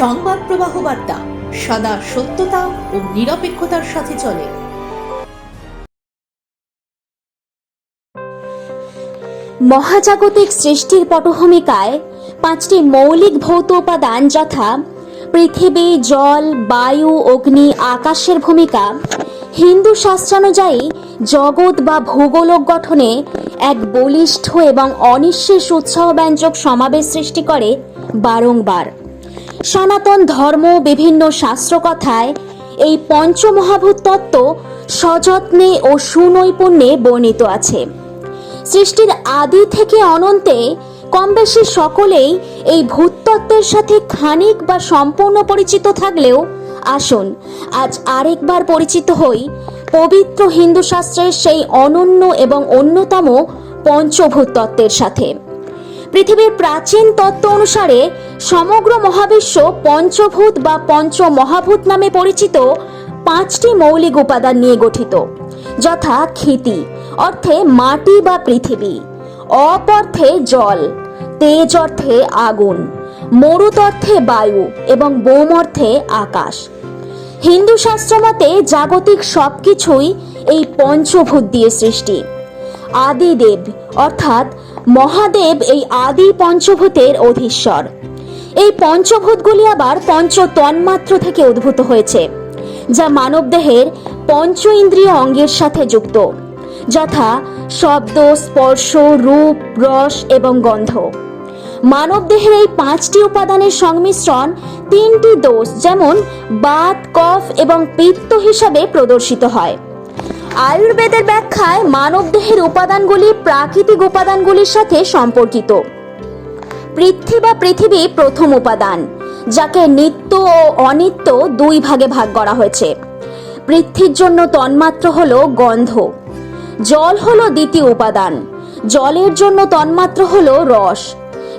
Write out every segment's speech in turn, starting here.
সংবাদ প্রবাহ বার্তা, সদা সত্যতা ও নিরপেক্ষতার সাথে চলে। মহাজাগতিক সৃষ্টির পটভূমিকায় পাঁচটি মৌলিক ভৌত উপাদান যথা পৃথিবী, জল, বায়ু, অগ্নি, আকাশের ভূমিকা, হিন্দু শাস্ত্রানুযায়ী জগৎ বা ভূগোলক গঠনে এক বলিষ্ঠ এবং অনিঃশেষ উৎসাহব্যঞ্জক সমাবেশ সৃষ্টি করে বারংবার। সনাতন ধর্ম, বিভিন্ন শাস্ত্রকথায় এই পঞ্চমহাভূত তত্ত্ব সযত্নে ও সুনৈপুণ্যে বর্ণিত আছে। সৃষ্টির আদি থেকে অনন্তে কমবেশি সকলেই এই ভূতত্ত্বের সাথে খানিক বা সম্পূর্ণ পরিচিত থাকলেও আসুন, আজ আরেকবার পরিচিত হই পবিত্র হিন্দু শাস্ত্রের সেই অনন্য এবং অন্যতম পঞ্চভূত তত্ত্বের সাথে। পৃথিবীর প্রাচীন তত্ত্ব অনুসারে সমগ্র মহাবিশ্ব পঞ্চভূত বা পঞ্চ মহাভূত নামে পরিচিত পাঁচটি মৌলিক উপাদান নিয়ে গঠিত, যথা ক্ষিতি, অর্থে মাটি বা পৃথিবী, অপ অর্থে জল, তেজ অর্থে আগুন, মরুত অর্থে বায়ু এবং বোম অর্থে আকাশ। হিন্দু শাস্ত্র মতে জাগতিক সবকিছুই এই পঞ্চভূত দিয়ে সৃষ্টি। আদিদেব, অর্থাৎ মহাদেব এই আদি পঞ্চভূতের অধীশ্বর। এই পঞ্চভূতগুলি আবার পঞ্চ তন্মাত্র থেকে উদ্ভূত হয়েছে, যা মানবদেহের পঞ্চ ইন্দ্রিয় অঙ্গের সাথে যুক্ত, যথা শব্দ, স্পর্শ, রূপ, রস এবং গন্ধ। মানবদেহের এই পাঁচটি উপাদানের সংমিশ্রণ তিনটি দোষ, যেমন বাত, কফ এবং পিত্ত হিসাবে প্রদর্শিত হয়। আয়ুর্বেদের ব্যাখ্যায় মানবদেহের উপাদানগুলি প্রাকৃতিক উপাদানগুলির সাথে সম্পর্কিত। পৃথ্বী বা পৃথিবী প্রথম উপাদান, যাকে নিত্য ও অনিত্য দুই ভাগে ভাগ করা হয়েছে। পৃথ্বীর জন্য তন্মাত্র হলো গন্ধ। জল হলো দ্বিতীয় উপাদান। জলের জন্য তন্মাত্র হলো রস।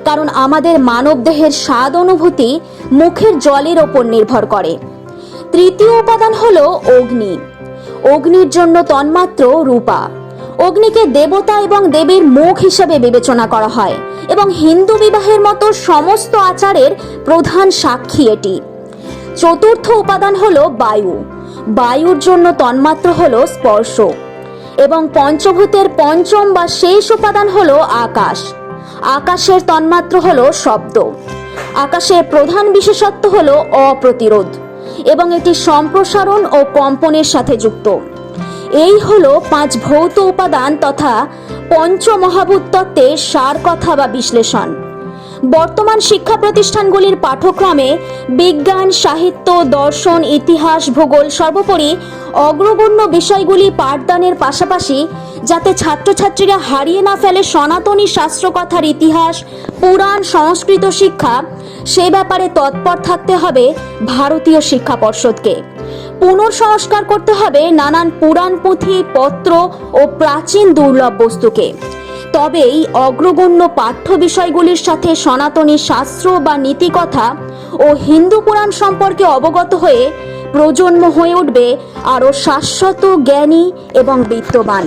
কারণ আমাদের মানবদেহের স্বাদ অনুভূতি মুখের জলের ওপর নির্ভর করে। তৃতীয় উপাদান হলো অগ্নি। অগ্নির জন্য তন্মাত্র রূপা। অগ্নিকে দেবতা এবং দেবীর মুখ হিসাবে বিবেচনা করা হয় এবং হিন্দু বিবাহের মতো সমস্ত আচারের প্রধান সাক্ষী এটি। চতুর্থ উপাদান হল বায়ু। বায়ুর জন্য তন্মাত্র হল স্পর্শ এবং পঞ্চভূতের পঞ্চম বা শেষ উপাদান হল আকাশ। আকাশের তন্মাত্র হল শব্দ। আকাশের প্রধান বিশেষত্ব হল অপ্রতিরোধ এবং এটি সম্প্রসারণ ও কম্পনের সাথে যুক্ত। এই হলো পাঁচ ভৌত উপাদান তথা পঞ্চমহাভূত তত্ত্বের সার কথা বা বিশ্লেষণ। বর্তমান শিক্ষা প্রতিষ্ঠানগুলির পাঠ্যক্রমে বিজ্ঞান, সাহিত্য, দর্শন, ইতিহাস, ভূগোল সর্বোপরি অগ্রগণ্য বিষয়গুলি পাঠদানের পাশাপাশি যাতে ছাত্রছাত্রীরা হারিয়ে না ফেলে সনাতনী শাস্ত্রকথার ইতিহাস, পুরাণ, সংস্কৃত শিক্ষা, সে ব্যাপারে তৎপর থাকতে হবে ভারতীয় শিক্ষা পর্ষদকে। পুনর্সংস্কার করতে হবে নানান পুরাণ পুঁথি, পত্র ও প্রাচীন দুর্লভ বস্তুকে। তবেই অগ্রগণ্য পাঠ্য বিষয়গুলির সাথে সনাতনী শাস্ত্র বা নীতিকথা ও হিন্দু পুরাণ সম্পর্কে অবগত হয়ে প্রজন্ম হয়ে উঠবে আরও শাশ্বত জ্ঞানী এবং বিত্তবান